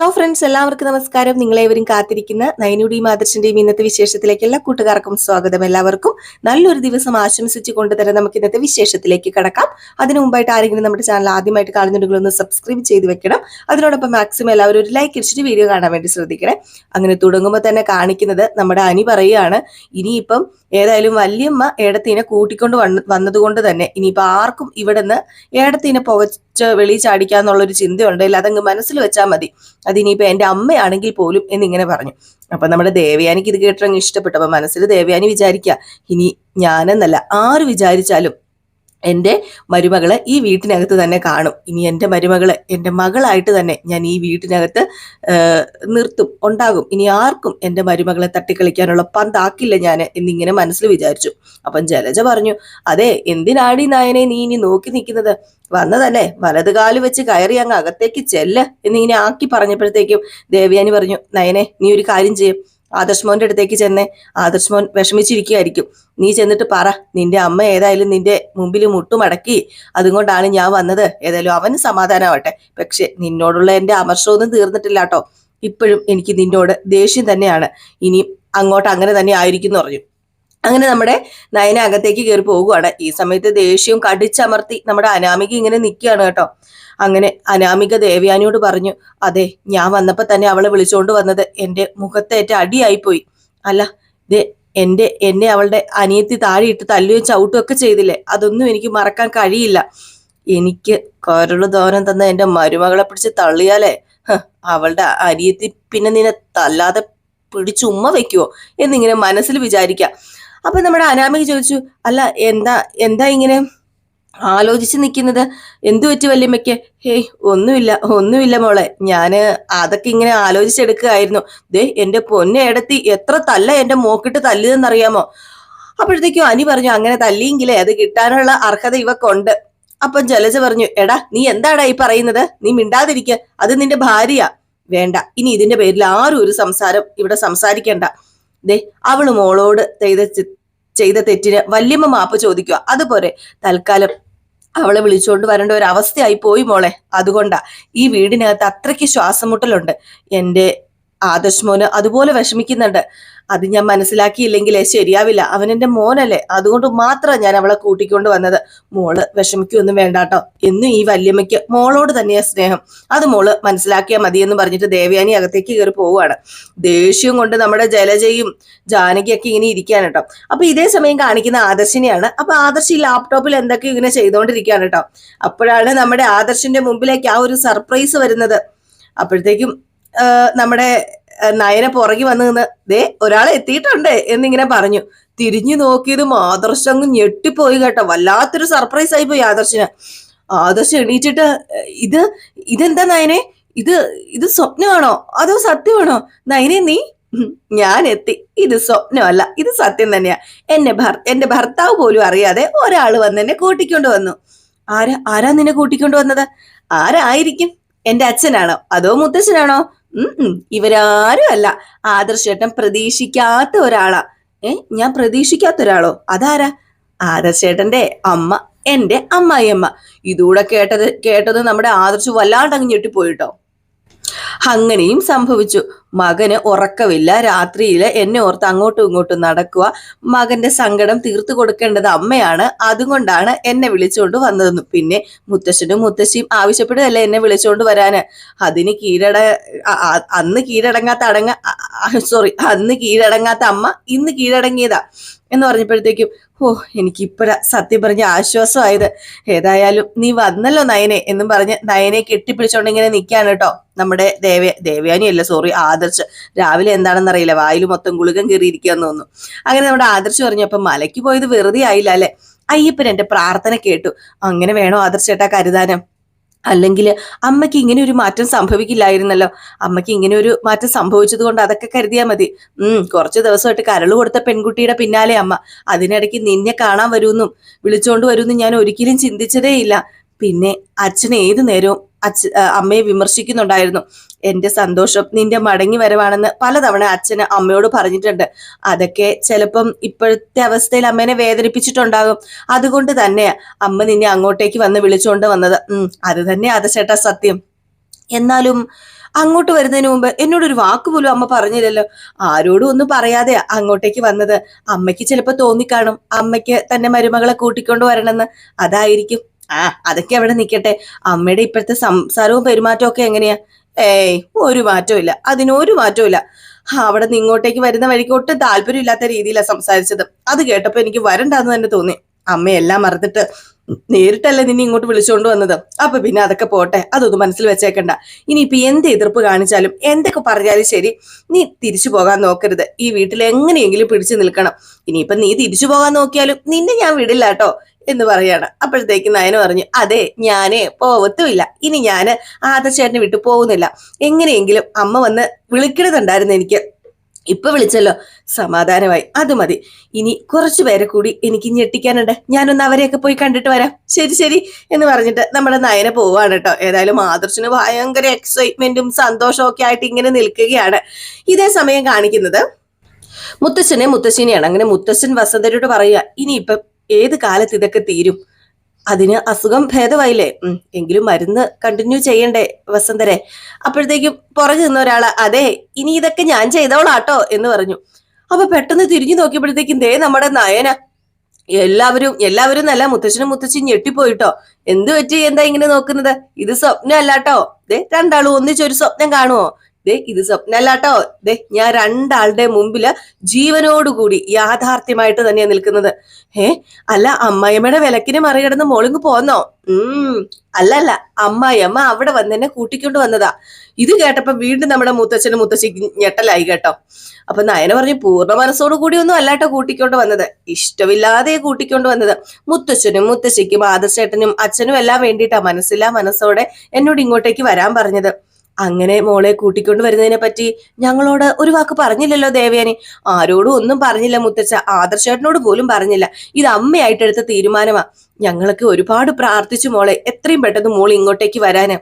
Hello friends എല്ലാവർക്കും നമസ്കാരം. നിങ്ങളേവരും കാത്തിരിക്കുന്ന നയനുടിയും ആദർശന്റെയും ഇന്നത്തെ വിശേഷത്തിലേക്ക് എല്ലാ കൂട്ടുകാർക്കും സ്വാഗതം. എല്ലാവർക്കും നല്ലൊരു ദിവസം ആശംസിച്ചു കൊണ്ടുതന്നെ നമുക്ക് ഇന്നത്തെ വിശേഷത്തിലേക്ക് കടക്കാം. അതിനു മുമ്പായിട്ട് ആരെങ്കിലും നമ്മുടെ ചാനൽ ആദ്യമായിട്ട് കാണുന്നുണ്ടെങ്കിൽ ഒന്ന് സബ്സ്ക്രൈബ് ചെയ്ത് വെക്കണം. അതിനോടൊപ്പം മാക്സിമം എല്ലാവരും ഒരു ലൈക്ക് അടിച്ചിട്ട് വീഡിയോ കാണാൻ വേണ്ടി ശ്രദ്ധിക്കണേ. അങ്ങനെ തുടങ്ങുമ്പോൾ തന്നെ കാണിക്കുന്നത് നമ്മുടെ അനി പറയുകയാണ് ഇനിയിപ്പം ഏതായാലും വല്യമ്മ ഏടത്തിനെ കൂട്ടിക്കൊണ്ട് വന്ന് വന്നതുകൊണ്ട് തന്നെ ഇനിയിപ്പോൾ ആർക്കും ഇവിടെ നിന്ന് ഏടത്തിനെ പുകച്ച് വെളി ചാടിക്കാന്നുള്ളൊരു ചിന്തയുണ്ടെങ്കിൽ അതങ്ങ് മനസ്സിൽ വെച്ചാൽ മതി. അതിനിയിപ്പോൾ എന്റെ അമ്മയാണെങ്കിൽ പോലും എന്നിങ്ങനെ പറഞ്ഞു. അപ്പൊ നമ്മുടെ ദേവയാനിക്ക് ഇത് കേട്ടങ്ങ് ഇഷ്ടപ്പെട്ടു. അപ്പൊ മനസ്സിൽ ദേവയാനി വിചാരിക്കുക ഇനി ഞാനെന്നല്ല ആര് വിചാരിച്ചാലും എന്റെ മരുമകൾ ഈ വീട്ടിനകത്ത് തന്നെ കാണും. ഇനി എന്റെ മരുമകൾ എന്റെ മകളായിട്ട് തന്നെ ഞാൻ ഈ വീട്ടിനകത്ത് നിർത്തും ഉണ്ടാകും. ഇനി ആർക്കും എന്റെ മരുമകളെ തട്ടിക്കളിക്കാനുള്ള പന്താക്കില്ല ഞാൻ എന്നിങ്ങനെ മനസ്സിൽ വിചാരിച്ചു. അപ്പം ജലജ പറഞ്ഞു അതെ എന്തിനാടി നായനെ നീ ഇനി നോക്കി നിൽക്കുന്നത്? വന്നതല്ലേ വലത് കാൽ വെച്ച് കയറി അങ്ങ് അകത്തേക്ക് ചെല്ല് എന്നിങ്ങനെ ആക്കി പറഞ്ഞപ്പോഴത്തേക്കും ദേവയാനി പറഞ്ഞു നയനെ നീ ഒരു കാര്യം ചെയ്യും. ആദർശ് മോന്റെ അടുത്തേക്ക് ചെന്നേ ആദർശ് മോൻ വിഷമിച്ചിരിക്കുകയായിരിക്കും. നീ ചെന്നിട്ട് പറ നിന്റെ അമ്മ ഏതായാലും നിന്റെ മുമ്പിൽ മുട്ടുമടക്കി അതുകൊണ്ടാണ് ഞാൻ വന്നത്. ഏതായാലും അവന് സമാധാനമാവട്ടെ പക്ഷെ നിന്നോടുള്ള എന്റെ അമർഷമൊന്നും തീർന്നിട്ടില്ല കേട്ടോ ഇപ്പോഴും എനിക്ക് നിന്നോട് ദേഷ്യം തന്നെയാണ്. ഇനിയും അങ്ങോട്ട് അങ്ങനെ തന്നെ ആയിരിക്കും എന്ന് പറഞ്ഞു. അങ്ങനെ നമ്മുടെ നയന അകത്തേക്ക് കയറി പോകുകയാണ് ഈ സമയത്ത് ദേഷ്യവും കടിച്ചമർത്തി നമ്മുടെ അനാമിക ഇങ്ങനെ നിൽക്കുകയാണ് കേട്ടോ. അങ്ങനെ അനാമിക ദേവയാനിയോട് പറഞ്ഞു അതെ ഞാൻ വന്നപ്പോൾ തന്നെ അവളെ വിളിച്ചുകൊണ്ട് വന്നത് എന്റെ മുഖത്തേറ്റ അടിയായിപ്പോയി. അല്ല ദേ എന്റെ എന്നെ അവളുടെ അനിയത്തി താഴെയിട്ട് തല്ലുകയും ചവിട്ടും ഒക്കെ ചെയ്തില്ലേ? അതൊന്നും എനിക്ക് മറക്കാൻ കഴിയില്ല. എനിക്ക് കരൾ ദോരം തന്ന എന്റെ മരുമകളെ പിടിച്ച് തള്ളിയാലേ? അവളുടെ അനിയത്തി പിന്നെ നിന്നെ തല്ലാതെ പിടിച്ചുമ്മ വെക്കുവോ? എന്നിങ്ങനെ മനസ്സിൽ വിചാരിക്കാം. അപ്പൊ നമ്മുടെ അനാമിക ചോദിച്ചു അല്ല എന്താ എന്താ ഇങ്ങനെ ആലോചിച്ച് നിൽക്കുന്നത് എന്തു പറ്റി വല്യമ്മയ്ക്ക്? ഹേയ് ഒന്നുമില്ല ഒന്നുമില്ല മോളെ. ഞാൻ അതൊക്കെ ഇങ്ങനെ ആലോചിച്ചെടുക്കുകയായിരുന്നു. ദേ എന്റെ പൊന്നെ എടത്തി എത്ര തല്ല എന്റെ മോക്കിട്ട് തല്ലിയതെന്നറിയാമോ? അപ്പോഴത്തേക്കും അനി പറഞ്ഞു അങ്ങനെ തല്ലിയെങ്കിലേ അത് കിട്ടാനുള്ള അർഹത ഇവക്കുണ്ട്. അപ്പം ജലജ പറഞ്ഞു എടാ നീ എന്താടാ ഈ പറയുന്നത്? നീ മിണ്ടാതിരിക്ക. അത് നിന്റെ ഭാര്യ. വേണ്ട ഇനി ഇതിന്റെ പേരിൽ ആരും ഒരു സംസാരം ഇവിടെ സംസാരിക്കണ്ട. ദേ അവൾ മോളോട് ചെയ്ത ചെയ്ത തെറ്റിന് വല്യമ്മ മാപ്പ് ചോദിക്കുക. അതുപോലെ തൽക്കാലം അവളെ വിളിച്ചുകൊണ്ട് വരേണ്ട ഒരു അവസ്ഥയായി പോയി മോളെ. അതുകൊണ്ടാ ഈ വീടിനകത്ത് അത്രയ്ക്ക് ശ്വാസം മുട്ടലുണ്ട് എന്റെ ആദർശ് മോന് അതുപോലെ വിഷമിക്കുന്നുണ്ട്. അത് ഞാൻ മനസ്സിലാക്കിയില്ലെങ്കിലേ ശരിയാവില്ല. അവൻ എന്റെ മോനല്ലേ. അതുകൊണ്ട് മാത്രം ഞാൻ അവളെ കൂട്ടിക്കൊണ്ട് വന്നത്. മോൾ വിഷമിക്കൊന്നും വേണ്ടാട്ടോ. എന്നും ഈ വല്യമ്മയ്ക്ക് മോളോട് തന്നെയാ സ്നേഹം. അത് മോൾ മനസ്സിലാക്കിയാൽ എന്ന് പറഞ്ഞിട്ട് ദേവയാനി അകത്തേക്ക് കയറി പോവുകയാണ്. ദേഷ്യം കൊണ്ട് നമ്മുടെ ജലജയും ജാനകിയൊക്കെ ഇങ്ങനെ ഇരിക്കാൻ കേട്ടോ. അപ്പൊ ഇതേ സമയം കാണിക്കുന്ന ആദർശിനെയാണ്. അപ്പൊ ആദർശ് ഈ ലാപ്ടോപ്പിൽ എന്തൊക്കെ ഇങ്ങനെ ചെയ്തുകൊണ്ടിരിക്കുകയാണ് കേട്ടോ. അപ്പോഴാണ് നമ്മുടെ ആദർശിന്റെ മുമ്പിലേക്ക് ആ ഒരു സർപ്രൈസ് വരുന്നത്. അപ്പോഴത്തേക്കും നമ്മുടെ നയന പുറകെ വന്നു നിന്ന് ദേ ഒരാൾ എത്തിയിട്ടുണ്ട് എന്നിങ്ങനെ പറഞ്ഞു. തിരിഞ്ഞു നോക്കിയത് ആദർശ് അങ്ങ് ഞെട്ടിപ്പോയി കേട്ടോ. വല്ലാത്തൊരു സർപ്രൈസ് ആയി പോയി ആദർശന്. ആദർശം എണീറ്റിട്ട് ഇത് ഇതെന്താ നയനെ? ഇത് ഇത് സ്വപ്നമാണോ? അതോ സത്യമാണോ? നയനെ നീ ഞാൻ എത്തി. ഇത് സ്വപ്നമല്ല ഇത് സത്യം തന്നെയാ. എന്നെ ഭർ എന്റെ ഭർത്താവ് പോലും അറിയാതെ ഒരാൾ വന്ന് എന്നെ കൂട്ടിക്കൊണ്ട് വന്നു. ആരാ ആരാ നിന്നെ കൂട്ടിക്കൊണ്ട് വന്നത്? ആരായിരിക്കും? എന്റെ അച്ഛനാണോ? അതോ മുത്തച്ഛനാണോ ഇവരാരും അല്ല. ആദർശേട്ടൻ പ്രതീക്ഷിക്കാത്ത ഒരാളാ. ഏ ഞാൻ പ്രതീക്ഷിക്കാത്ത ഒരാളോ? അതാരാ? ആദർശേട്ടന്റെ അമ്മ എന്റെ അമ്മായിയമ്മ. ഇതൂടെ കേട്ടത് കേട്ടത് നമ്മുടെ ആദർശ് വല്ലാണ്ടങ്ങ് ഞെട്ടിപ്പോയിട്ടോ. അങ്ങനെയും സംഭവിച്ചു. മകന് ഉറക്കമില്ല. രാത്രിയിൽ എന്നെ ഓർത്ത് അങ്ങോട്ടും ഇങ്ങോട്ടും നടക്കുക. മകന്റെ സങ്കടം തീർത്തു കൊടുക്കേണ്ടത് അമ്മയാണ്. അതുകൊണ്ടാണ് എന്നെ വിളിച്ചുകൊണ്ട് വന്നതെന്നും. പിന്നെ മുത്തശ്ശനും മുത്തശ്ശിയും ആവശ്യപ്പെടുകയല്ലേ എന്നെ വിളിച്ചുകൊണ്ട് വരാന്? അതിന് കീഴട അന്ന് കീഴടങ്ങാത്ത അടങ്ങ സോറി അന്ന് കീഴടങ്ങാത്ത അമ്മ ഇന്ന് കീഴടങ്ങിയതാ എന്ന് പറഞ്ഞപ്പോഴത്തേക്കും ഓ എനിക്ക് ഇപ്പഴ സത്യം പറഞ്ഞ ആശ്വാസമായത്. ഏതായാലും നീ വന്നല്ലോ നയനെ എന്നും പറഞ്ഞ് നയനെ കെട്ടിപ്പിടിച്ചോണ്ട് ഇങ്ങനെ നിൽക്കാണ് കേട്ടോ നമ്മുടെ ദേവ ദേവയാനിയല്ല സോറി സോറി ആദർശ്. രാവിലെ എന്താണെന്ന് അറിയില്ല. വായിൽ മൊത്തം ഗുളികം കയറിയിരിക്കുകയെന്ന് തോന്നുന്നു. അങ്ങനെ നമ്മുടെ ആദർശ് പറഞ്ഞു അപ്പൊ മലയ്ക്ക് പോയത് വെറുതെ ആയില്ല അല്ലെ? അയ്യപ്പൻ എന്റെ പ്രാർത്ഥന കേട്ടു. അങ്ങനെ വേണോ ആദർശേട്ടാ കരുതാനം? അല്ലെങ്കിൽ അമ്മയ്ക്ക് ഇങ്ങനെ ഒരു മാറ്റം സംഭവിക്കില്ലായിരുന്നല്ലോ. അമ്മയ്ക്ക് ഇങ്ങനെ ഒരു മാറ്റം സംഭവിച്ചത് കൊണ്ട് അതൊക്കെ കരുതിയാൽ മതി. ഉം കുറച്ച് ദിവസമായിട്ട് കരൾ കൊടുത്ത പെൺകുട്ടിയുടെ പിന്നാലെ അമ്മ. അതിനിടയ്ക്ക് നിന്നെ കാണാൻ വരുമെന്നും വിളിച്ചോണ്ട് വരുമെന്നും ഞാൻ ഒരിക്കലും ചിന്തിച്ചതേ ഇല്ല പിന്നെ അച്ഛൻ ഏതു നേരവും അച്ഛ അമ്മയെ വിമർശിക്കുന്നുണ്ടായിരുന്നു. എന്റെ സന്തോഷം നിന്റെ മടങ്ങി വരവാണെന്ന് പലതവണ അച്ഛന് അമ്മയോട് പറഞ്ഞിട്ടുണ്ട്. അതൊക്കെ ചിലപ്പം ഇപ്പോഴത്തെ അവസ്ഥയിൽ അമ്മേനെ വേദനിപ്പിച്ചിട്ടുണ്ടാകും. അതുകൊണ്ട് തന്നെ അമ്മ നിന്നെ അങ്ങോട്ടേക്ക് വന്ന് വിളിച്ചുകൊണ്ട് വന്നത്. ഉം അത് തന്നെ അത് ചേട്ടാ സത്യം. എന്നാലും അങ്ങോട്ട് വരുന്നതിന് മുമ്പ് എന്നോടൊരു വാക്ക് പോലും അമ്മ പറഞ്ഞില്ലല്ലോ. ആരോടും ഒന്നും പറയാതെ അങ്ങോട്ടേക്ക് വന്നത്. അമ്മയ്ക്ക് ചിലപ്പോ തോന്നിക്കാണും. അമ്മയ്ക്ക് തന്നെ മരുമകളെ കൂട്ടിക്കൊണ്ടു വരണമെന്ന്. അതായിരിക്കും. ആ അതൊക്കെ അവിടെ നിൽക്കട്ടെ അമ്മയുടെ ഇപ്പോഴത്തെ സംസാരവും പെരുമാറ്റവും ഒക്കെ എങ്ങനെയാ? ഏയ് ഒരു മാറ്റവും ഇല്ല. അതിനൊരു മാറ്റവും ഇല്ല. അവിടെ നിന്ന് ഇങ്ങോട്ടേക്ക് വരുന്ന വഴിക്ക് ഒട്ടും താല്പര്യമില്ലാത്ത രീതിയിലാണ് സംസാരിച്ചത്. അത് കേട്ടപ്പോ എനിക്ക് വരണ്ടെന്ന് തന്നെ തോന്നി. അമ്മയെല്ലാം മറന്നിട്ട് നേരിട്ടല്ലേ നിന്നെ ഇങ്ങോട്ട് വിളിച്ചുകൊണ്ട് വന്നത്? അപ്പൊ പിന്നെ അതൊക്കെ പോട്ടെ. അതൊന്നും മനസ്സിൽ വെച്ചേക്കണ്ട. ഇനിയിപ്പൊ എന്ത് എതിർപ്പ് കാണിച്ചാലും എന്തൊക്കെ പറഞ്ഞാലും ശരി നീ തിരിച്ചു പോകാൻ നോക്കരുത്. ഈ വീട്ടിൽ എങ്ങനെയെങ്കിലും പിടിച്ചു നിൽക്കണം. ഇനിയിപ്പൊ നീ തിരിച്ചു പോകാൻ നോക്കിയാലും നിന്നെ ഞാൻ വിടില്ല കേട്ടോ എന്ന് പറയാണ്. അപ്പോഴത്തേക്ക് നയന പറഞ്ഞു അതെ ഞാനേ പോവത്തുമില്ല. ഇനി ഞാൻ ആദർശേട്ടനെ വിട്ടു പോകുന്നില്ല. എങ്ങനെയെങ്കിലും അമ്മ വന്ന് വിളിക്കണതുണ്ടായിരുന്നു എനിക്ക്. ഇപ്പൊ വിളിച്ചല്ലോ. സമാധാനമായി. അത് മതി. ഇനി കുറച്ചു പേരെ കൂടി എനിക്ക് ഞെട്ടിക്കാനുണ്ട്. ഞാനൊന്ന് അവരെയൊക്കെ പോയി കണ്ടിട്ട് വരാം. ശരി ശരി എന്ന് പറഞ്ഞിട്ട് നമ്മുടെ നയന പോവാണ് കേട്ടോ. ഏതായാലും ആദർശന് ഭയങ്കര എക്സൈറ്റ്മെന്റും സന്തോഷവും ഒക്കെ ആയിട്ട് ഇങ്ങനെ നിൽക്കുകയാണ്. ഇതേ സമയം കാണിക്കുന്നത് മുത്തച്ഛനെ മുത്തശ്ശിനെയാണ്. അങ്ങനെ മുത്തശ്ശൻ വസന്തരോട് പറയുക ഇനിയിപ്പം ഏത് കാലത്ത് ഇതൊക്കെ തീരും? അതിന് അസുഖം ഭേദമായില്ലേ? എങ്കിലും മരുന്ന് കണ്ടിന്യൂ ചെയ്യണ്ടേ വസന്തരെ. അപ്പോഴത്തേക്കും പുറകു നിന്ന ഒരാൾ അതെ ഇനി ഇതൊക്കെ ഞാൻ ചെയ്തോളാട്ടോ എന്ന് പറഞ്ഞു. അപ്പൊ പെട്ടെന്ന് തിരിഞ്ഞു നോക്കിയപ്പോഴത്തേക്കും ദേ നമ്മുടെ നയന. എല്ലാവരും എല്ലാവരും നല്ല മുത്തച്ഛനും മുത്തശ്ശി ഞെട്ടിപ്പോയിട്ടോ. എന്ത് പറ്റി? എന്താ ഇങ്ങനെ നോക്കുന്നത്? ഇത് സ്വപ്നം അല്ലാട്ടോ ദേ രണ്ടാളും ഒന്നിച്ചൊരു സ്വപ്നം കാണുമോ ദേ ഇത് സ്വപ്നമല്ലാട്ടോ ദേ ഞാൻ രണ്ടാളുടെ മുമ്പിൽ ജീവനോടുകൂടി യാഥാർത്ഥ്യമായിട്ട് തന്നെയാ നിൽക്കുന്നത്. ഏ അല്ല അമ്മായിയമ്മയുടെ വിലക്കിനെ മറികടന്ന് മോളിങ് പോന്നോ? ഉം അല്ല അല്ല അമ്മായിയമ്മ അവിടെ വന്ന് എന്നെ കൂട്ടിക്കൊണ്ട് വന്നതാ. ഇത് കേട്ടപ്പോ വീണ്ടും നമ്മുടെ മുത്തച്ഛനും മുത്തശ്ശിക്ക് ഞെട്ടലായി കേട്ടോ. അപ്പൊ നയന പറഞ്ഞു പൂർണ മനസ്സോടു കൂടി ഒന്നും അല്ലാട്ടോ കൂട്ടിക്കൊണ്ട് വന്നത്. ഇഷ്ടമില്ലാതെ കൂട്ടിക്കൊണ്ട് വന്നത്. മുത്തച്ഛനും മുത്തശ്ശിക്കും ആദർശേട്ടനും അച്ഛനും എല്ലാം വേണ്ടിയിട്ടാ മനസ്സില്ലാ മനസ്സോടെ എന്നോട് ഇങ്ങോട്ടേക്ക് വരാൻ പറഞ്ഞത്. അങ്ങനെ മോളെ കൂട്ടിക്കൊണ്ട് വരുന്നതിനെ പറ്റി ഞങ്ങളോട് ഒരു വാക്ക് പറഞ്ഞില്ലല്ലോ ദേവയാനി. ആരോടും ഒന്നും പറഞ്ഞില്ല മുത്തച്ഛ. ആദർശേട്ടനോട് പോലും പറഞ്ഞില്ല. ഇത് അമ്മയായിട്ട് എടുത്ത തീരുമാനമാ. ഞങ്ങൾക്ക് ഒരുപാട് പ്രാർത്ഥിച്ചു മോളെ. എത്രയും പെട്ടെന്ന് മോൾ ഇങ്ങോട്ടേക്ക് വരാന്.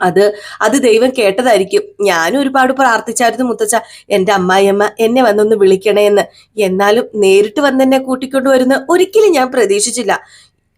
അത് അത് ദൈവം കേട്ടതായിരിക്കും. ഞാനും ഒരുപാട് പ്രാർത്ഥിച്ചായിരുന്നു മുത്തച്ഛ. എന്റെ അമ്മായിയമ്മ എന്നെ വന്നൊന്ന് വിളിക്കണേ എന്ന്. എന്നാലും നേരിട്ട് വന്ന് എന്നെ കൂട്ടിക്കൊണ്ട് വരുന്ന ഒരിക്കലും ഞാൻ പ്രതീക്ഷിച്ചില്ല.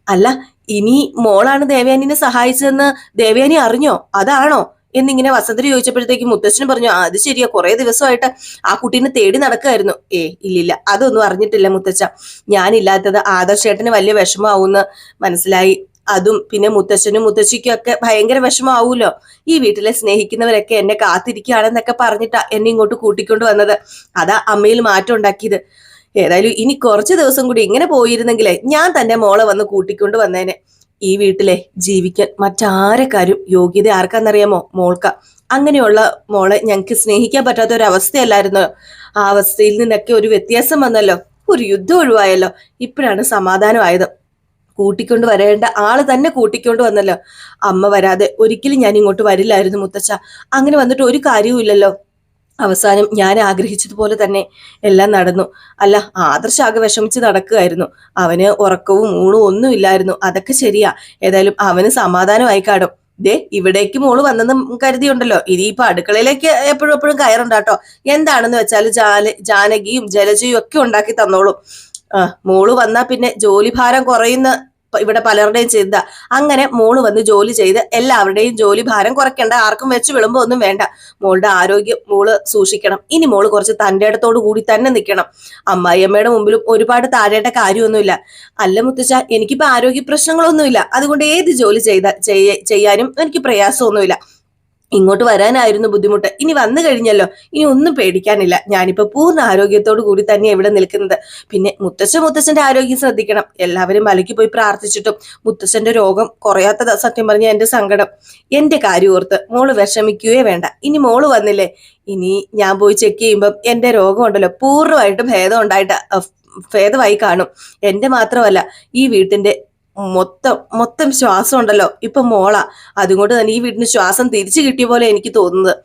അല്ല ഇനി മോളാണ് ദേവയാനിനെ സഹായിച്ചതെന്ന് ദേവയാനി അറിഞ്ഞോ? അതാണോ? എന്നിങ്ങനെ വസന്തര് ചോദിച്ചപ്പോഴത്തേക്ക് മുത്തച്ഛൻ പറഞ്ഞു "ആ, അത് ശരിയാ കുറെ ദിവസമായിട്ട് ആ കുട്ടീനെ തേടി നടക്കുമായിരുന്നു ഏ ഇല്ലില്ല അതൊന്നും അറിഞ്ഞിട്ടില്ല മുത്തച്ഛ. ഞാനില്ലാത്തത് ആദർശേട്ടന് വലിയ വിഷമാവൂന്ന് മനസ്സിലായി. അതും പിന്നെ മുത്തച്ഛനും മുത്തശ്ശിക്കും ഒക്കെ ഭയങ്കര വിഷമാവൂലോ ഈ വീട്ടിലെ സ്നേഹിക്കുന്നവരൊക്കെ എന്നെ കാത്തിരിക്കുകയാണെന്നൊക്കെ പറഞ്ഞിട്ടാ എന്നെ ഇങ്ങോട്ട് കൂട്ടിക്കൊണ്ട് വന്നത്. അതാ അമ്മയിൽ മാറ്റം ഉണ്ടാക്കിയത്. ഏതായാലും ഇനി കുറച്ച് ദിവസം കൂടി ഇങ്ങനെ പോയിരുന്നെങ്കിലേ ഞാൻ തന്നെ മോളെ വന്ന് കൂട്ടിക്കൊണ്ട് വന്നേനെ. ഈ വീട്ടിലെ ജീവിക്കാൻ മറ്റാരെക്കാരും യോഗ്യത ആർക്കാന്നറിയാമോ? മോൾക്ക. അങ്ങനെയുള്ള മോളെ ഞങ്ങൾക്ക് സ്നേഹിക്കാൻ പറ്റാത്ത ഒരു അവസ്ഥയല്ലായിരുന്നു ആ അവസ്ഥയിൽ നിന്നൊക്കെ ഒരു വ്യത്യാസം വന്നല്ലോ. ഒരു യുദ്ധം ഒഴിവായല്ലോ. ഇപ്പോഴാണ് സമാധാനമായത്. കൂട്ടിക്കൊണ്ട് വരേണ്ട ആൾ തന്നെ കൂട്ടിക്കൊണ്ട് വന്നല്ലോ. അമ്മ വരാതെ ഒരിക്കലും ഞാൻ ഇങ്ങോട്ട് വരില്ലായിരുന്നു മുത്തച്ഛ. അങ്ങനെ വന്നിട്ട് ഒരു കാര്യവും ഇല്ലല്ലോ അവസാനം ഞാൻ ആഗ്രഹിച്ചതുപോലെ തന്നെ എല്ലാം നടന്നു. അല്ല ആദർശാകെ വിഷമിച്ച് നടക്കുകയായിരുന്നു. അവന് ഉറക്കവും ഊണും ഒന്നും ഇല്ലായിരുന്നു. അതൊക്കെ ശരിയാ. ഏതായാലും അവന് സമാധാനമായി കാടും ദേ ഇവിടേക്ക് മോൾ വന്നെന്ന് കരുതിയുണ്ടല്ലോ. ഇനിയിപ്പോ അടുക്കളയിലേക്ക് എപ്പോഴും എപ്പോഴും കയറുണ്ടാട്ടോ എന്താണെന്ന് വെച്ചാൽ ജാല ജാനകിയും ജലജയും ഒക്കെ ഉണ്ടാക്കി തന്നോളും. ആ മോൾ വന്നാ പിന്നെ ജോലിഭാരം കുറയുന്ന ഇവിടെ പലരുടെയും ചിന്ത. അങ്ങനെ മോൾ വന്ന് ജോലി ചെയ്ത് എല്ലാവരുടെയും ജോലി ഭാരം കുറയ്ക്കേണ്ട. ആർക്കും വെച്ച് വിളുമ്പോ ഒന്നും വേണ്ട. മോളുടെ ആരോഗ്യം മോൾ സൂക്ഷിക്കണം. ഇനി മോൾ കുറച്ച് തന്റെ ഇടത്തോടു കൂടി തന്നെ നിൽക്കണം അമ്മായിയമ്മയുടെ മുമ്പിലും ഒരുപാട് താഴേണ്ട കാര്യമൊന്നുമില്ല. അല്ല മുത്തച്ഛ എനിക്കിപ്പോ ആരോഗ്യ പ്രശ്നങ്ങളൊന്നുമില്ല. അതുകൊണ്ട് ഏത് ജോലി ചെയ്ത ചെയ്യാനും എനിക്ക് പ്രയാസമൊന്നുമില്ല. ഇങ്ങോട്ട് വരാനായിരുന്നു ബുദ്ധിമുട്ട്. ഇനി വന്നു കഴിഞ്ഞല്ലോ. ഇനി ഒന്നും പേടിക്കാനില്ല. ഞാനിപ്പോ പൂർണ ആരോഗ്യത്തോടു കൂടി തന്നെ ഇവിടെ നിൽക്കുന്നത്. പിന്നെ മുത്തച്ഛൻ മുത്തച്ഛന്റെ ആരോഗ്യം ശ്രദ്ധിക്കണം. എല്ലാവരും മലയ്ക്ക് പോയി പ്രാർത്ഥിച്ചിട്ടും മുത്തച്ഛന്റെ രോഗം കുറയാത്തതാ സത്യം പറഞ്ഞ എന്റെ സങ്കടം. എന്റെ കാര്യം ഓർത്ത് മോൾ വിഷമിക്കുകയേ വേണ്ട. ഇനി മോൾ വന്നില്ലേ? ഇനി ഞാൻ പോയി ചെക്ക് ചെയ്യുമ്പം എന്റെ രോഗം ഉണ്ടല്ലോ. പൂർണമായിട്ടും ഭേദം ഉണ്ടായിട്ട് ഭേദമായി കാണും. എന്റെ മാത്രമല്ല ഈ വീട്ടിന്റെ മൊത്തം മൊത്തം ശ്വാസം ഉണ്ടല്ലോ. ഇപ്പൊ മോള. അതുകൊണ്ട് തന്നെ ഈ വീടിന് ശ്വാസം തിരിച്ചു കിട്ടിയ പോലെ എനിക്ക് തോന്നുന്നത്.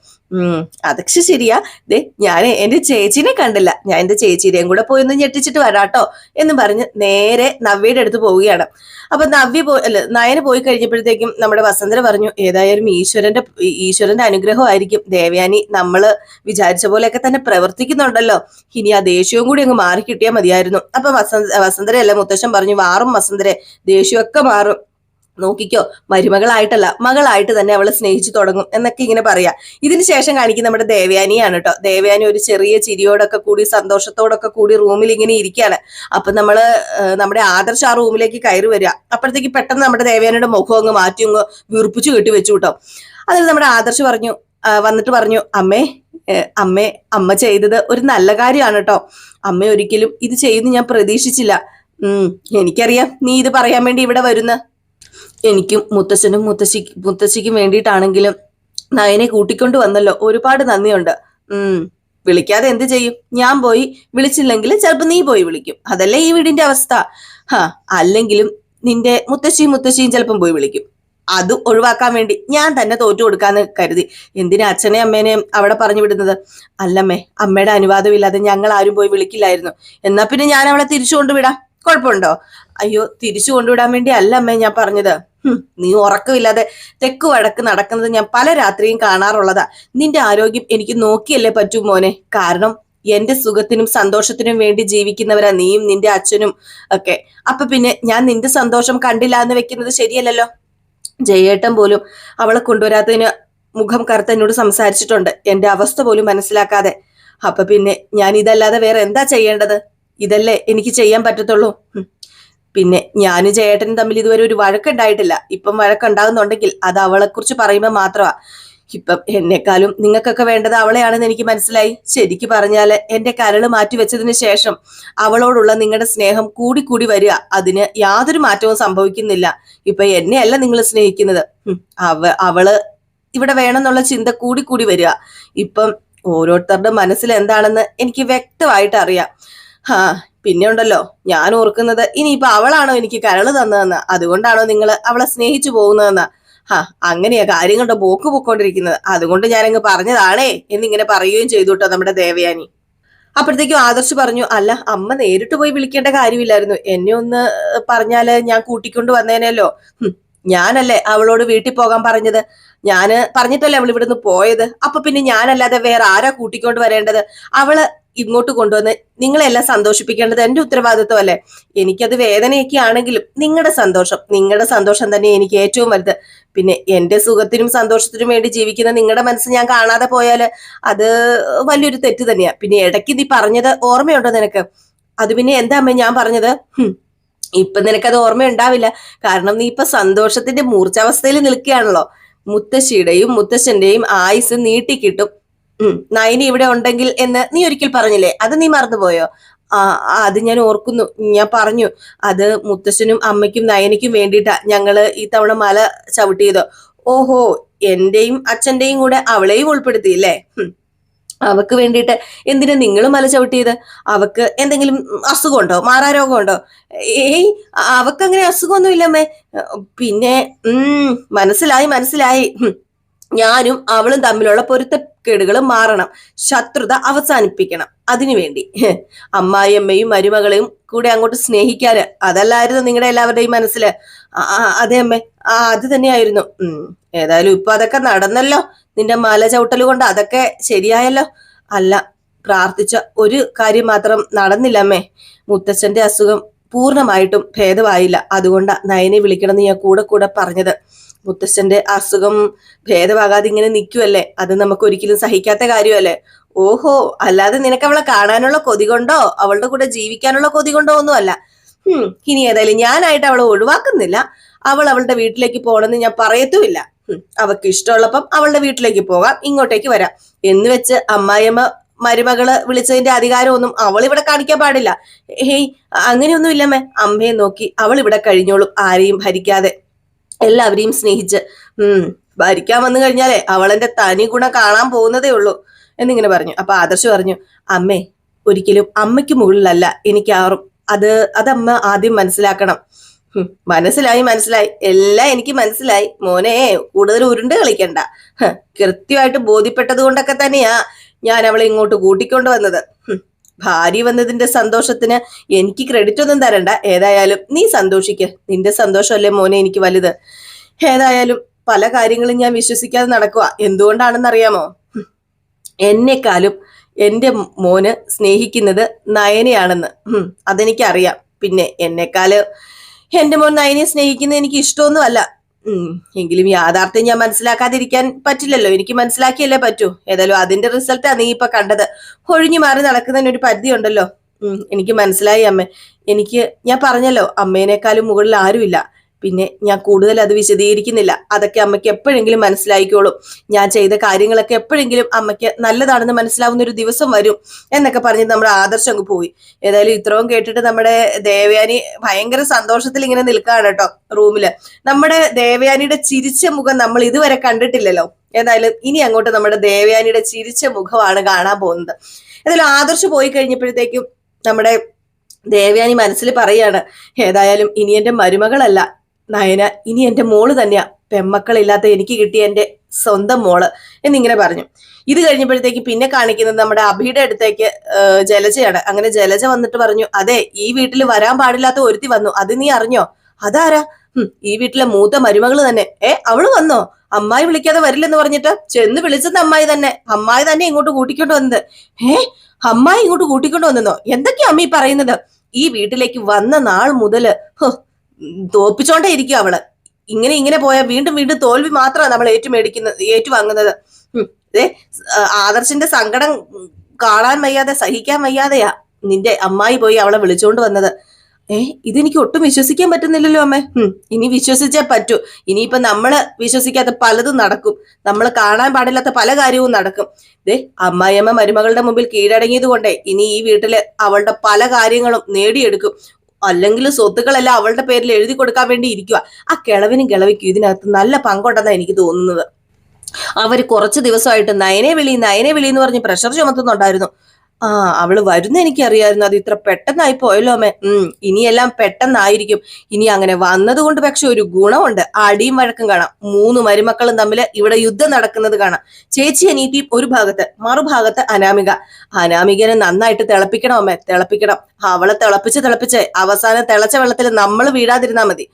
അതൊക്കെ ശരിയാ. ദേ ഞാൻ എന്റെ ചേച്ചീനെ കണ്ടില്ല. ഞാൻ എന്റെ ചേച്ചീനെയും കൂടെ പോയി ഒന്ന് ഞെട്ടിച്ചിട്ട് വരാട്ടോ എന്ന് പറഞ്ഞ് നേരെ നവ്യയുടെ അടുത്ത് പോവുകയാണ്. അപ്പൊ നവ്യ പോയി അല്ല നയന് പോയി കഴിഞ്ഞപ്പോഴത്തേക്കും നമ്മുടെ വസന്തര പറഞ്ഞു ഏതായാലും ഈശ്വരന്റെ ഈശ്വരന്റെ അനുഗ്രഹമായിരിക്കും. ദേവയാനി നമ്മൾ വിചാരിച്ച പോലെയൊക്കെ തന്നെ പ്രവർത്തിക്കുന്നുണ്ടല്ലോ. ഇനി ആ ദേഷ്യവും കൂടി അങ്ങ് മാറി കിട്ടിയാൽ മതിയായിരുന്നു. അപ്പൊ വസന്ത വസന്തരയല്ല മുത്തശ്ശൻ പറഞ്ഞു വാറും വസന്തരെ ദേഷ്യമൊക്കെ മാറും. നോക്കിക്കോ മരുമകളായിട്ടല്ല മകളായിട്ട് തന്നെ അവളെ സ്നേഹിച്ചു തുടങ്ങും എന്നൊക്കെ ഇങ്ങനെ പറയാം. ഇതിന് ശേഷം കാണിക്കുന്ന നമ്മുടെ ദേവയാനിയാണ് കേട്ടോ ദേവയാനി ഒരു ചെറിയ ചിരിയോടൊക്കെ കൂടി സന്തോഷത്തോടൊക്കെ കൂടി റൂമിൽ ഇങ്ങനെ ഇരിക്കുകയാണ് അപ്പൊ നമ്മൾ നമ്മുടെ ആദർശ് ആ റൂമിലേക്ക് കയറി വരിക. അപ്പോഴത്തേക്ക് പെട്ടെന്ന് നമ്മുടെ ദേവയാനിയുടെ മുഖം അങ്ങ് മാറ്റി അങ്ങ് വീർപ്പിച്ചു കെട്ടി വെച്ചു കേട്ടോ അതിൽ നമ്മുടെ ആദർശ് പറഞ്ഞു വന്നിട്ട് പറഞ്ഞു അമ്മേ അമ്മേ അമ്മ ചെയ്തത് ഒരു നല്ല കാര്യമാണ് കേട്ടോ അമ്മ ഒരിക്കലും ഇത് ചെയ്യുന്നു ഞാൻ പ്രതീക്ഷിച്ചില്ല. ഉം എനിക്കറിയാം നീ ഇത് പറയാൻ വേണ്ടി ഇവിടെ വരുന്ന. എനിക്കും മുത്തച്ഛനും മുത്തശ്ശി മുത്തശ്ശിക്കും വേണ്ടിയിട്ടാണെങ്കിലും നയനെ കൂട്ടിക്കൊണ്ടു വന്നല്ലോ. ഒരുപാട് നന്ദിയുണ്ട്. ഉം. വിളിക്കാതെ എന്ത് ചെയ്യും? ഞാൻ പോയി വിളിച്ചില്ലെങ്കിൽ ചിലപ്പോ നീ പോയി വിളിക്കും. അതല്ലേ ഈ വീടിന്റെ അവസ്ഥ. ഹാ അല്ലെങ്കിലും നിന്റെ മുത്തശ്ശിയും മുത്തശ്ശിയും ചിലപ്പം പോയി വിളിക്കും. അത് ഒഴിവാക്കാൻ വേണ്ടി ഞാൻ തന്നെ തോറ്റു കൊടുക്കാന്ന് കരുതി. എന്തിനാ അച്ഛനെ അമ്മേനെയും അവിടെ പറഞ്ഞു വിടുന്നത്? അല്ലമ്മേ അമ്മയുടെ അനുവാദമില്ലാതെ ഞങ്ങൾ ആരും പോയി വിളിക്കില്ലായിരുന്നു. എന്നാ പിന്നെ ഞാൻ അവളെ തിരിച്ചു കൊണ്ടുവിടാം. കുഴപ്പമുണ്ടോ? അയ്യോ തിരിച്ചു കൊണ്ടുവിടാൻ വേണ്ടി അല്ല അമ്മേ ഞാൻ പറഞ്ഞത്. നീ ഉറക്കമില്ലാതെ തെക്ക് വടക്ക് നടക്കുന്നത് ഞാൻ പല രാത്രിയും കാണാറുള്ളതാ. നിന്റെ ആരോഗ്യം എനിക്ക് നോക്കിയല്ലേ പറ്റൂ മോനെ. കാരണം എന്റെ സുഖത്തിനും സന്തോഷത്തിനും വേണ്ടി ജീവിക്കുന്നവരാ നീയും നിന്റെ അച്ഛനും ഒക്കെ. അപ്പൊ പിന്നെ ഞാൻ നിന്റെ സന്തോഷം കണ്ടില്ല എന്ന് വെക്കുന്നത് ശരിയല്ലല്ലോ? ജയേട്ടൻ പോലും അവളെ കൊണ്ടുവരാത്തതിന് മുഖം കറുത്ത എന്നോട് സംസാരിച്ചിട്ടുണ്ട്. എന്റെ അവസ്ഥ പോലും മനസ്സിലാക്കാതെ. അപ്പൊ പിന്നെ ഞാൻ ഇതല്ലാതെ വേറെ എന്താ ചെയ്യേണ്ടത്? ഇതല്ലേ എനിക്ക് ചെയ്യാൻ പറ്റത്തുള്ളൂ. പിന്നെ ഞാനും ചേട്ടനും തമ്മിൽ ഇതുവരെ ഒരു വഴക്കുണ്ടായിട്ടില്ല. ഇപ്പം വഴക്കുണ്ടാകുന്നുണ്ടെങ്കിൽ അത് അവളെ കുറിച്ച് പറയുമ്പോൾ മാത്രമാ. ഇപ്പം എന്നെക്കാളും നിങ്ങൾക്കൊക്കെ വേണ്ടത് അവളെയാണെന്ന് എനിക്ക് മനസ്സിലായി. ശരിക്ക് പറഞ്ഞാൽ എന്റെ കരൾ മാറ്റി വെച്ചതിന് ശേഷം അവളോടുള്ള നിങ്ങളുടെ സ്നേഹം കൂടി കൂടി വരിക. അതിന് യാതൊരു മാറ്റവും സംഭവിക്കുന്നില്ല. ഇപ്പൊ എന്നെയല്ല നിങ്ങൾ സ്നേഹിക്കുന്നത്. അവ അവൾ ഇവിടെ വേണമെന്നുള്ള ചിന്ത കൂടി കൂടി വരിക. ഇപ്പം ഓരോരുത്തരുടെ മനസ്സിൽ എന്താണെന്ന് എനിക്ക് വ്യക്തമായിട്ട് അറിയാം. ഹാ പിന്നെ ഉണ്ടല്ലോ. ഞാൻ ഓർക്കുന്നത് ഇനിയിപ്പൊ അവളാണോ എനിക്ക് കരൾ തന്നതെന്ന്. അതുകൊണ്ടാണോ നിങ്ങൾ അവളെ സ്നേഹിച്ചു പോകുന്നതെന്ന്. ഹാ അങ്ങനെയാ കാര്യങ്ങളുടെ പോക്ക് പൊക്കോണ്ടിരിക്കുന്നത്. അതുകൊണ്ട് ഞാനങ്ങ് പറഞ്ഞതാണേ എന്നിങ്ങനെ പറയുകയും ചെയ്തു കേട്ടോ നമ്മുടെ ദേവയാനി. അപ്പോഴത്തേക്കും ആദർശ് പറഞ്ഞു അല്ല അമ്മ നേരിട്ട് പോയി വിളിക്കേണ്ട കാര്യമില്ലായിരുന്നു. എന്നെ ഒന്ന് പറഞ്ഞാൽ ഞാൻ കൂട്ടിക്കൊണ്ട് വന്നേനല്ലോ. ഞാനല്ലേ അവളോട് വീട്ടിൽ പോകാൻ പറഞ്ഞത്? ഞാൻ പറഞ്ഞിട്ടല്ലേ അവൾ ഇവിടുന്ന് പോയത്? അപ്പൊ പിന്നെ ഞാനല്ലാതെ വേറെ ആരാ കൂട്ടിക്കൊണ്ട് വരേണ്ടത്? അവൾ ഇങ്ങോട്ട് കൊണ്ടുവന്ന് നിങ്ങളെല്ലാം സന്തോഷിപ്പിക്കേണ്ടത് എന്റെ ഉത്തരവാദിത്വമല്ലേ? എനിക്കത് വേദനയൊക്കെ ആണെങ്കിലും നിങ്ങളുടെ സന്തോഷം നിങ്ങളുടെ സന്തോഷം തന്നെ എനിക്ക് ഏറ്റവും വലുത്. പിന്നെ എന്റെ സുഖത്തിനും സന്തോഷത്തിനും വേണ്ടി ജീവിക്കുന്ന നിങ്ങളുടെ മനസ്സ് ഞാൻ കാണാതെ പോയാൽ അത് വലിയൊരു തെറ്റ് തന്നെയാ. പിന്നെ ഇടയ്ക്ക് നീ പറഞ്ഞത് ഓർമ്മയുണ്ടോ നിനക്ക്? അത് പിന്നെ എന്താ അമ്മ ഞാൻ പറഞ്ഞത്? ഇപ്പൊ നിനക്കത് ഓർമ്മയുണ്ടാവില്ല. കാരണം നീ ഇപ്പൊ സന്തോഷത്തിന്റെ മൂർച്ചാവസ്ഥയിൽ നിൽക്കുകയാണല്ലോ. മുത്തശ്ശിയുടെയും മുത്തശ്ശന്റെയും ആയുസ് നീട്ടിക്കിട്ടും. നയനി ഇവിടെ ഉണ്ടെങ്കിൽ എന്ന് നീ ഒരിക്കൽ പറഞ്ഞില്ലേ? അത് നീ മറന്നുപോയോ? ആ അത് ഞാൻ ഓർക്കുന്നു. ഞാൻ പറഞ്ഞു അത് മുത്തശ്ശനും അമ്മയ്ക്കും നയനിക്കും വേണ്ടിയിട്ടാ ഞങ്ങൾ ഈ തവണ മല ചവിട്ടിയത്. ഓഹോ എന്റെയും അച്ഛന്റെയും കൂടെ അവളെയും ഉൾപ്പെടുത്തി അല്ലേ അവക്ക് വേണ്ടിയിട്ട് എന്തിനാ നിങ്ങൾ മല ചവിട്ടിയത്? അവക്ക് എന്തെങ്കിലും അസുഖമുണ്ടോ? മാറാരോഗമുണ്ടോ? ഏയ് അവക്കങ്ങനെ അസുഖമൊന്നുമില്ലമ്മേ. പിന്നെ ഉം മനസ്സിലായി മനസ്സിലായി. ഞാനും അവളും തമ്മിലുള്ള പൊരുത്തക്കേടുകൾ മാറണം. ശത്രുത അവസാനിപ്പിക്കണം. അതിനുവേണ്ടി വേണ്ടി. അമ്മായിയമ്മയും മരുമകളെയും കൂടെ അങ്ങോട്ട് സ്നേഹിക്കാന് അതല്ലായിരുന്നു നിങ്ങളുടെ എല്ലാവരുടെയും മനസ്സിൽ. അതെ അമ്മേ. ആ അത് തന്നെയായിരുന്നു. ഏതായാലും ഇപ്പൊ അതൊക്കെ നടന്നല്ലോ. നിന്റെ മല ചവിട്ടൽ കൊണ്ട് അതൊക്കെ ശരിയായല്ലോ. അല്ല പ്രാർത്ഥിച്ച ഒരു കാര്യം മാത്രം നടന്നില്ല അമ്മേ. മുത്തച്ഛന്റെ അസുഖം പൂർണമായിട്ടും ഭേദമായില്ല. അതുകൊണ്ടാ നയനെ വിളിക്കണമെന്ന് ഞാൻ കൂടെ കൂടെ പറഞ്ഞത്. മുത്തച്ഛന്റെ അസുഖം ഭേദമാകാതെ ഇങ്ങനെ നിൽക്കുമല്ലേ അത് നമുക്ക് ഒരിക്കലും സഹിക്കാത്ത കാര്യമല്ലേ? ഓഹോ അല്ലാതെ നിനക്ക് അവളെ കാണാനുള്ള കൊതി കൊണ്ടോ അവളുടെ കൂടെ ജീവിക്കാനുള്ള കൊതി കൊണ്ടോ ഒന്നുമല്ല. ഹും ഇനി ഏതായാലും ഞാനായിട്ട് അവളെ ഒഴിവാക്കുന്നില്ല. അവൾ അവളുടെ വീട്ടിലേക്ക് പോകണമെന്ന് ഞാൻ പറയത്തുമില്ല. അവക്ക് ഇഷ്ടമുള്ളപ്പം അവളുടെ വീട്ടിലേക്ക് പോകാം ഇങ്ങോട്ടേക്ക് വരാം. എന്ന് വെച്ച് അമ്മായിയമ്മ മരുമകൾ വിളിച്ചതിന്റെ അധികാരമൊന്നും അവൾ ഇവിടെ കാണിക്കാൻ പാടില്ല. ഹേയ് അങ്ങനെയൊന്നും ഇല്ലമ്മേ അമ്മയെ നോക്കി അവൾ ഇവിടെ കഴിഞ്ഞോളും ആരെയും ഭരിക്കാതെ. എല്ലാവരെയും സ്നേഹിച്ച് ഉം ഭരിക്കാൻ വന്നു കഴിഞ്ഞാലേ അവളെന്റെ തനി ഗുണം കാണാൻ പോകുന്നതേ ഉള്ളൂ എന്നിങ്ങനെ പറഞ്ഞു. അപ്പൊ ആദർശ് പറഞ്ഞു അമ്മേ ഒരിക്കലും അമ്മയ്ക്ക് മുകളിലല്ല എനിക്ക് ആറും അത് അതമ്മ ആദ്യം മനസ്സിലാക്കണം. മനസ്സിലായി മനസ്സിലായി. എല്ലാം എനിക്ക് മനസ്സിലായി. മോനെ കൂടുതൽ ഉരുണ്ട് കളിക്കണ്ട. കൃത്യമായിട്ട് ബോധ്യപ്പെട്ടത് കൊണ്ടൊക്കെ തന്നെയാ ഞാൻ അവളെ ഇങ്ങോട്ട് കൂട്ടിക്കൊണ്ടു വന്നത്. ഭാര്യ വന്നതിന്റെ സന്തോഷത്തിന് എനിക്ക് ക്രെഡിറ്റ് ഒന്നും തരണ്ട. ഏതായാലും നീ സന്തോഷിക്ക്. നിന്റെ സന്തോഷമല്ലേ മോനെ എനിക്ക് വലുത്? ഏതായാലും പല കാര്യങ്ങളും ഞാൻ വിശ്വസിക്കാതെ നടക്കുക എന്തുകൊണ്ടാണെന്ന് അറിയാമോ ഹും, എന്നെക്കാളും എന്റെ മോന് സ്നേഹിക്കുന്നത് നയനയാണെന്ന്. അതെനിക്കറിയാം. പിന്നെ എന്നെക്കാൽ എന്റെ മോൻ നയനെ സ്നേഹിക്കുന്നത് എനിക്ക് ഇഷ്ടമൊന്നും അല്ല എങ്കിലും യാഥാർത്ഥ്യം ഞാൻ മനസ്സിലാക്കാതിരിക്കാൻ പറ്റില്ലല്ലോ. എനിക്ക് മനസ്സിലാക്കിയല്ലേ പറ്റൂ. ഏതായാലും അതിന്റെ റിസൾട്ടാ നീ ഇപ്പൊ കണ്ടത്. ഒഴിഞ്ഞു മാറി നടക്കുന്നതിന് ഒരു പരിധി ഉണ്ടല്ലോ. എനിക്ക് മനസ്സിലായി അമ്മ. എനിക്ക് ഞാൻ പറഞ്ഞല്ലോ അമ്മേനേക്കാളും മുകളിൽ ആരുമില്ല. പിന്നെ ഞാൻ കൂടുതൽ അത് വിശദീകരിക്കുന്നില്ല. അതൊക്കെ അമ്മയ്ക്ക് എപ്പോഴെങ്കിലും മനസ്സിലായിക്കോളും. ഞാൻ ചെയ്ത കാര്യങ്ങളൊക്കെ എപ്പോഴെങ്കിലും അമ്മയ്ക്ക് നല്ലതാണെന്ന് മനസ്സിലാവുന്ന ഒരു ദിവസം വരും എന്നൊക്കെ പറഞ്ഞ് നമ്മുടെ ആദർശം അങ്ങ് പോയി. ഏതായാലും ഇത്രയും കേട്ടിട്ട് നമ്മുടെ ദേവയാനി ഭയങ്കര സന്തോഷത്തിൽ ഇങ്ങനെ നിൽക്കുകയാണ് കേട്ടോ റൂമിൽ. നമ്മുടെ ദേവയാനിയുടെ ചിരിച്ച മുഖം നമ്മൾ ഇതുവരെ കണ്ടിട്ടില്ലല്ലോ. ഏതായാലും ഇനി അങ്ങോട്ട് നമ്മുടെ ദേവയാനിയുടെ ചിരിച്ച മുഖമാണ് കാണാൻ പോകുന്നത്. ഏതായാലും ആദർശ് പോയി കഴിഞ്ഞപ്പോഴത്തേക്കും നമ്മുടെ ദേവയാനി മനസ്സിൽ പറയാണ് ഏതായാലും ഇനി എന്റെ മരുമകളല്ല നയന ഇനി എന്റെ മോൾ തന്നെയാ. പെമ്മക്കളില്ലാത്ത എനിക്ക് കിട്ടിയ എന്റെ സ്വന്തം മോൾ എന്നിങ്ങനെ പറഞ്ഞു. ഇത് കഴിഞ്ഞപ്പോഴത്തേക്ക് പിന്നെ കാണിക്കുന്നത് നമ്മുടെ അഭിയുടെ അടുത്തേക്ക് ജലജയാണ്. അങ്ങനെ ജലജ വന്നിട്ട് പറഞ്ഞു അതെ ഈ വീട്ടിൽ വരാൻ പാടില്ലാത്ത ഒരുത്തി വന്നു. അത് നീ അറിഞ്ഞോ? അതാരാ? ഈ വീട്ടിലെ മൂത്ത മരുമകൾ തന്നെ. ഏ അവൾ വന്നോ? അമ്മായി വിളിക്കാതെ വരില്ലെന്ന് പറഞ്ഞിട്ട് ചെന്ന് വിളിച്ചത് അമ്മായി തന്നെ. അമ്മായി തന്നെ ഇങ്ങോട്ട് കൂട്ടിക്കൊണ്ട് വന്നത്. ഏ അമ്മായി ഇങ്ങോട്ട് കൂട്ടിക്കൊണ്ട് വന്നെന്നോ എന്തൊക്കെയാ അമ്മ ഈ പറയുന്നത്? ഈ വീട്ടിലേക്ക് വന്ന നാൾ മുതൽ തോപ്പിച്ചോണ്ടേ ഇരിക്കും അവൾ. ഇങ്ങനെ ഇങ്ങനെ പോയാൽ വീണ്ടും വീണ്ടും തോൽവി മാത്രമാണ് നമ്മൾ ഏറ്റുമേടിക്കുന്നത് ഏറ്റുവാങ്ങുന്നത്. ഏ ആദർശിന്റെ സങ്കടം കാണാൻ വയ്യാതെ സഹിക്കാൻ വയ്യാതെയാ നിന്റെ അമ്മായി പോയി അവളെ വിളിച്ചോണ്ട് വന്നത്. ഏ ഇതെനിക്ക് ഒട്ടും വിശ്വസിക്കാൻ പറ്റുന്നില്ലല്ലോ അമ്മേ. ഇനി വിശ്വസിച്ചേ പറ്റൂ. ഇനിയിപ്പൊ നമ്മൾ വിശ്വസിക്കാത്ത പലതും നടക്കും. നമ്മൾ കാണാൻ പാടില്ലാത്ത പല കാര്യവും നടക്കും. ദേ അമ്മായിയമ്മ മരുമകളുടെ മുമ്പിൽ കീഴടങ്ങിയത് കൊണ്ടേ ഇനി ഈ വീട്ടിൽ അവളുടെ പല കാര്യങ്ങളും നേടിയെടുക്കും. അല്ലെങ്കിൽ സ്വത്തുക്കളെല്ലാം അവളുടെ പേരിൽ എഴുതി കൊടുക്കാൻ വേണ്ടി ഇരിക്കുക. ആ കിളവിനും കിളവിക്കും ഇതിനകത്ത് നല്ല പങ്കുണ്ടെന്നാണ് എനിക്ക് തോന്നുന്നത്. അവർ കുറച്ച് ദിവസമായിട്ട് നയനെ വിളി നയനെ വിളി എന്ന് പറഞ്ഞ് പ്രഷർ ചുമത്തുന്നുണ്ടായിരുന്നു. ആ അവൾ വരുന്ന എനിക്കറിയായിരുന്നു. അത് ഇത്ര പെട്ടെന്നായി പോയല്ലോ അമ്മേ. ഉം ഇനിയെല്ലാം പെട്ടെന്നായിരിക്കും. ഇനി അങ്ങനെ വന്നതുകൊണ്ട് പക്ഷെ ഒരു ഗുണമുണ്ട്. അടിയും വഴക്കും കാണാം. മൂന്ന് മരുമക്കളും തമ്മിൽ ഇവിടെ യുദ്ധം നടക്കുന്നത് കാണാം. ചേച്ചി അനീറ്റിയും ഒരു ഭാഗത്ത് മറുഭാഗത്ത് അനാമിക. അനാമികനെ നന്നായിട്ട് തിളപ്പിക്കണം അമ്മേ. തിളപ്പിക്കണം. അവളെ തിളപ്പിച്ച് തിളപ്പിച്ച് അവസാനം തിളച്ച വെള്ളത്തിൽ നമ്മൾ വീഴാതിരുന്നാ മതി.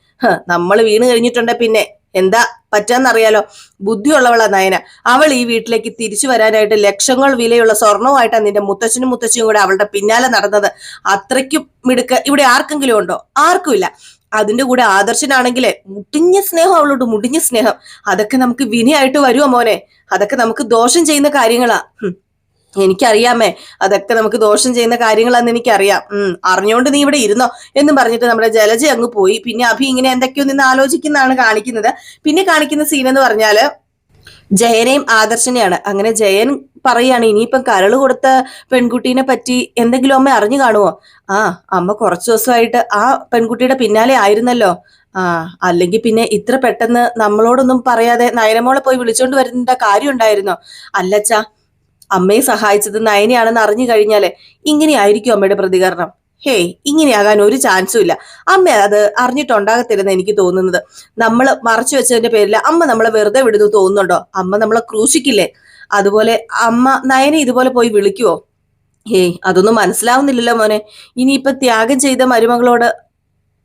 നമ്മൾ വീണ് കഴിഞ്ഞിട്ടുണ്ട് പിന്നെ. എന്താ പറ്റാന്നറിയാലോ? ബുദ്ധിയുള്ളവളാ നയന. അവൾ ഈ വീട്ടിലേക്ക് തിരിച്ചു വരാനായിട്ട് ലക്ഷങ്ങൾ വിലയുള്ള സ്വർണവുമായിട്ടാണ് നിന്റെ മുത്തച്ഛനും മുത്തച്ഛനും കൂടെ അവളുടെ പിന്നാലെ നടന്നത്. അത്രയ്ക്കും മിടുക്ക്. ഇവിടെ ആർക്കെങ്കിലും ഉണ്ടോ? ആർക്കുമില്ല. അതിന്റെ കൂടെ ആദർശനാണെങ്കിലേ മുടിഞ്ഞ സ്നേഹം അവളോട് മുടിഞ്ഞ സ്നേഹം. അതൊക്കെ നമുക്ക് വിനയായിട്ട് വരുമോ മോനെ? അതൊക്കെ നമുക്ക് ദോഷം ചെയ്യുന്ന കാര്യങ്ങളാ. എനിക്കറിയാമേ. അതൊക്കെ നമുക്ക് ദോഷം ചെയ്യുന്ന കാര്യങ്ങളാന്ന് എനിക്കറിയാം. ഉം അറിഞ്ഞോണ്ട് നീ ഇവിടെ ഇരുന്നോ എന്ന് പറഞ്ഞിട്ട് നമ്മുടെ ജലജ അങ്ങ് പോയി. പിന്നെ അഭി ഇങ്ങനെ എന്തൊക്കെയോ നിന്ന് ആലോചിക്കുന്നതാണ് കാണിക്കുന്നത്. പിന്നെ കാണിക്കുന്ന സീൻ എന്ന് പറഞ്ഞാൽ ജയനെയും ആദർശനെയാണ്. അങ്ങനെ ജയൻ പറയാണ് ഇനിയിപ്പം കരൾ കൊടുത്ത പെൺകുട്ടീനെ പറ്റി എന്തെങ്കിലും അമ്മ അറിഞ്ഞു കാണുമോ ആ അമ്മ കുറച്ചു ദിവസമായിട്ട് ആ പെൺകുട്ടിയുടെ പിന്നാലെ ആയിരുന്നല്ലോ. ആ അല്ലെങ്കിൽ പിന്നെ ഇത്ര പെട്ടെന്ന് നമ്മളോടൊന്നും പറയാതെ നയനമോളെ പോയി വിളിച്ചോണ്ട് വരുന്ന കാര്യം ഉണ്ടായിരുന്നോ അല്ലച്ചാ അമ്മയെ സഹായിച്ചത് നയനയാണെന്ന് അറിഞ്ഞു കഴിഞ്ഞാൽ ഇങ്ങനെയായിരിക്കും അമ്മയുടെ പ്രതികരണം. ഹേയ് ഇങ്ങനെയാകാൻ ഒരു ചാൻസും ഇല്ല. അമ്മ അത് അറിഞ്ഞിട്ടുണ്ടാകത്തില്ലെന്ന് എനിക്ക് തോന്നുന്നത്. നമ്മൾ മറച്ചു വെച്ചതിന്റെ പേരിൽ അമ്മ നമ്മളെ വെറുതെ വിടുന്നു തോന്നുന്നുണ്ടോ? അമ്മ നമ്മളെ ക്രൂശിക്കില്ലേ? അതുപോലെ അമ്മ നയനെ ഇതുപോലെ പോയി വിളിക്കുവോ? ഹേയ് അതൊന്നും മനസ്സിലാവുന്നില്ലല്ലോ മോനെ. ഇനിയിപ്പൊ ത്യാഗം ചെയ്ത മരുമകളോട്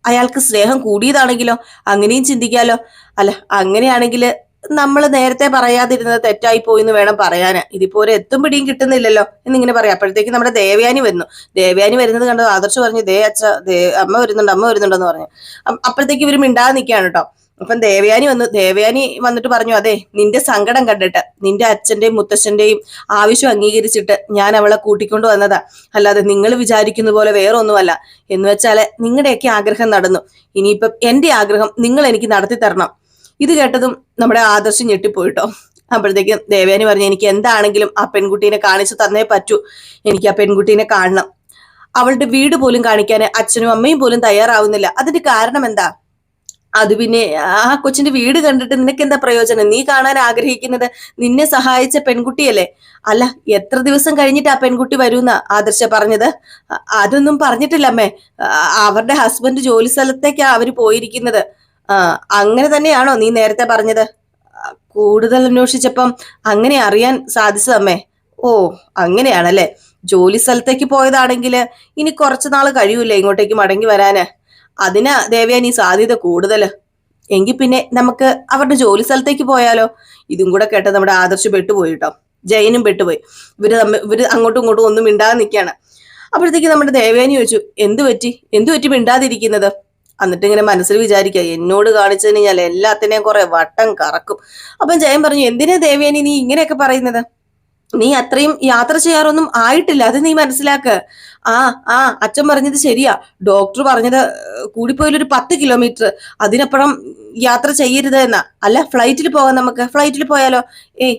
അയാൾക്ക് സ്നേഹം കൂടിയതാണെങ്കിലോ? അങ്ങനെയും ചിന്തിക്കാലോ? അല്ല അങ്ങനെയാണെങ്കിൽ നമ്മൾ നേരത്തെ പറയാതിരുന്നത് തെറ്റായി പോയി എന്ന് വേണം പറയാന്. ഇതിപ്പോ ഒരു എത്തും പിടിയും കിട്ടുന്നില്ലല്ലോ എന്നിങ്ങനെ പറയാം. അപ്പോഴത്തേക്ക് നമ്മുടെ ദേവയാനി വരുന്നു ദേവയാനി വരുന്നത് കണ്ടത് ആദർശ് പറഞ്ഞു ദേ അച്ഛ ദേ അമ്മ വരുന്നുണ്ട് അമ്മ വരുന്നുണ്ടെന്ന് പറഞ്ഞു. അപ്പോഴത്തേക്ക് ഇവർ മിണ്ടാതെ നിൽക്കുകയാണ് കേട്ടോ. അപ്പം ദേവയാനി വന്നു. ദേവയാനി വന്നിട്ട് പറഞ്ഞു അതെ നിന്റെ സങ്കടം കണ്ടിട്ട് നിന്റെ അച്ഛന്റെയും മുത്തച്ഛന്റെയും ആവശ്യം അംഗീകരിച്ചിട്ട് ഞാൻ അവളെ കൂട്ടിക്കൊണ്ട് വന്നതാ. അല്ലാതെ നിങ്ങൾ വിചാരിക്കുന്ന പോലെ വേറെ ഒന്നുമല്ല എന്ന് വെച്ചാൽ നിങ്ങളുടെയൊക്കെ ആഗ്രഹം നടന്നു. ഇനിയിപ്പം എന്റെ ആഗ്രഹം നിങ്ങൾ എനിക്ക് നടത്തി തരണം ഇത് കേട്ടതും നമ്മുടെ ആദർശം ഞെട്ടിപ്പോയിട്ടോ. അപ്പോഴത്തേക്ക് ദേവയാനി പറഞ്ഞു എനിക്ക് എന്താണെങ്കിലും ആ പെൺകുട്ടീനെ കാണിച്ചു തന്നേ പറ്റൂ. എനിക്ക് ആ പെൺകുട്ടീനെ കാണണം. അവളുടെ വീട് പോലും കാണിക്കാൻ അച്ഛനും അമ്മയും പോലും തയ്യാറാവുന്നില്ല. അതിന്റെ കാരണം എന്താ? അത് പിന്നെ ആ കൊച്ചിന്റെ വീട് കണ്ടിട്ട് നിനക്ക് എന്താ പ്രയോജനം? നീ കാണാൻ ആഗ്രഹിക്കുന്നത് നിന്നെ സഹായിച്ച പെൺകുട്ടിയല്ലേ? അല്ല എത്ര ദിവസം കഴിഞ്ഞിട്ട് ആ പെൺകുട്ടി വരൂന്ന? ആദർശ പറഞ്ഞത്. അതൊന്നും പറഞ്ഞിട്ടില്ല അമ്മേ അവരുടെ ഹസ്ബൻഡ് ജോലി സ്ഥലത്തേക്കാ അവർ പോയിരിക്കുന്നത്. അങ്ങനെ തന്നെയാണോ നീ നേരത്തെ പറഞ്ഞത്? കൂടുതൽ അന്വേഷിച്ചപ്പം അങ്ങനെ അറിയാൻ സാധിച്ചതമ്മേ ഓ അങ്ങനെയാണല്ലേ. ജോലി സ്ഥലത്തേക്ക് പോയതാണെങ്കിൽ ഇനി കുറച്ച് നാൾ കഴിയൂലേ ഇങ്ങോട്ടേക്ക് മടങ്ങി വരാന്. അതിനാ ദേവയാനി സാധ്യത കൂടുതൽ. എങ്കിൽ പിന്നെ നമുക്ക് അവരുടെ ജോലി സ്ഥലത്തേക്ക് പോയാലോ? ഇതും കൂടെ കേട്ട് നമ്മുടെ ആദർശ് പെട്ടുപോയി കേട്ടോ. ജയനും പെട്ടുപോയി. ഇവർ തമ്മിൽ ഇവർ അങ്ങോട്ടും ഇങ്ങോട്ടും ഒന്നും മിണ്ടാതെ നിൽക്കുകയാണ്. അപ്പോഴത്തേക്ക് നമ്മുടെ ദേവയാനി ചോദിച്ചു എന്തു പറ്റി? എന്തു പറ്റി മിണ്ടാതിരിക്കുന്നത്? എന്നിട്ട് ഇങ്ങനെ മനസ്സിൽ വിചാരിക്കുക എന്നോട് കാണിച്ചതിന് ഞാൻ എല്ലാത്തിനെയും കുറെ വട്ടം കറക്കും. അപ്പം ജയൻ പറഞ്ഞു എന്തിനാ ദേവേനി നീ ഇങ്ങനെയൊക്കെ പറയുന്നത്? നീ അത്രയും യാത്ര ചെയ്യാറൊന്നും ആയിട്ടില്ല അത് നീ മനസ്സിലാക്ക. ആ ആ അച്ഛൻ പറഞ്ഞത് ശരിയാ. ഡോക്ടർ പറഞ്ഞത് കൂടിപ്പോയാലൊരു പത്ത് കിലോമീറ്റർ അതിനപ്പുറം യാത്ര ചെയ്യരുത് എന്നാ. അല്ല ഫ്ലൈറ്റിൽ പോകാം നമുക്ക്. ഫ്ലൈറ്റിൽ പോയാലോ? ഏയ്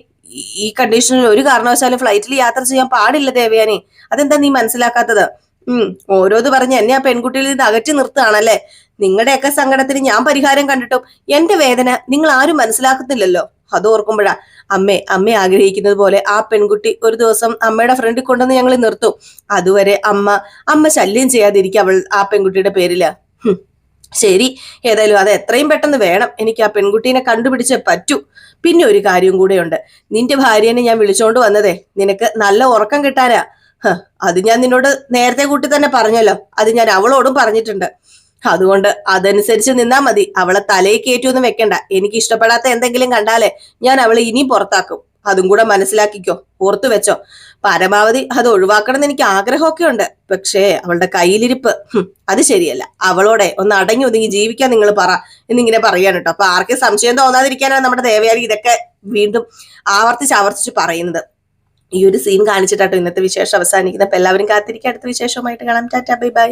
ഈ കണ്ടീഷനിൽ ഒരു കാരണവശാലും ഫ്ലൈറ്റിൽ യാത്ര ചെയ്യാൻ പാടില്ല ദേവയാനി അതെന്താ നീ മനസ്സിലാക്കാത്തത്? ഉം ഓരോത് പറഞ്ഞ് എന്നെ ആ പെൺകുട്ടിയിൽ നിന്ന് അകറ്റി നിർത്തുകയാണല്ലേ? നിങ്ങളുടെയൊക്കെ സങ്കടത്തിന് ഞാൻ പരിഹാരം കണ്ടിട്ടും. എന്റെ വേദന നിങ്ങൾ ആരും മനസ്സിലാക്കത്തില്ലല്ലോ. അത് ഓർക്കുമ്പോഴാ. അമ്മേ അമ്മ ആഗ്രഹിക്കുന്നത് പോലെ ആ പെൺകുട്ടി ഒരു ദിവസം അമ്മയുടെ ഫ്രണ്ടിൽ കൊണ്ടുവന്ന് ഞങ്ങൾ നിർത്തും. അതുവരെ അമ്മ അമ്മ ശല്യം ചെയ്യാതിരിക്കും അവൾ ആ പെൺകുട്ടിയുടെ പേരിൽ. ശരി ഏതായാലും അത് എത്രയും പെട്ടെന്ന് വേണം. എനിക്ക് ആ പെൺകുട്ടീനെ കണ്ടുപിടിച്ചേ പറ്റൂ. പിന്നെ ഒരു കാര്യം കൂടെയുണ്ട്. നിന്റെ ഭാര്യനെ ഞാൻ വിളിച്ചോണ്ട് വന്നതേ. നിനക്ക് നല്ല ഉറക്കം കിട്ടാനാ. അത് ഞാൻ നിന്നോട് നേരത്തെ കൂട്ടി തന്നെ പറഞ്ഞല്ലോ. അത് ഞാൻ അവളോടും പറഞ്ഞിട്ടുണ്ട്. അതുകൊണ്ട് അതനുസരിച്ച് നിന്നാ മതി. അവളെ തലയിൽ കയറ്റൊന്നും വെക്കണ്ട. എനിക്ക് ഇഷ്ടപ്പെടാത്ത എന്തെങ്കിലും കണ്ടാലേ ഞാൻ അവളെ ഇനിയും പുറത്താക്കും. അതും കൂടെ മനസ്സിലാക്കിക്കോ. ഓർത്തു വെച്ചോ. പരമാവധി അത് ഒഴിവാക്കണം എന്ന് എനിക്ക് ആഗ്രഹമൊക്കെ ഉണ്ട്. പക്ഷേ അവളുടെ കയ്യിലിരിപ്പ് അത് ശരിയല്ല. അവളോടെ ഒന്ന് അടങ്ങി ഒതുങ്ങി ജീവിക്കാൻ നിങ്ങൾ പറ എന്നിങ്ങനെ പറയാണ് കേട്ടോ. അപ്പൊ ആർക്കും സംശയം തോന്നാതിരിക്കാനാണ് നമ്മുടെ ദേവയാനി ഇതൊക്കെ വീണ്ടും ആവർത്തിച്ച് ആവർത്തിച്ച് പറയുന്നത്. ഈ ഒരു സീൻ കാണിച്ചിട്ടാട്ടോ ഇന്നത്തെ വിശേഷം അവസാനിക്കുന്നത്. അപ്പൊ എല്ലാവരും കാത്തിരിക്കുക. അടുത്ത വിശേഷവുമായിട്ട് കാണാം. Tata bye bye.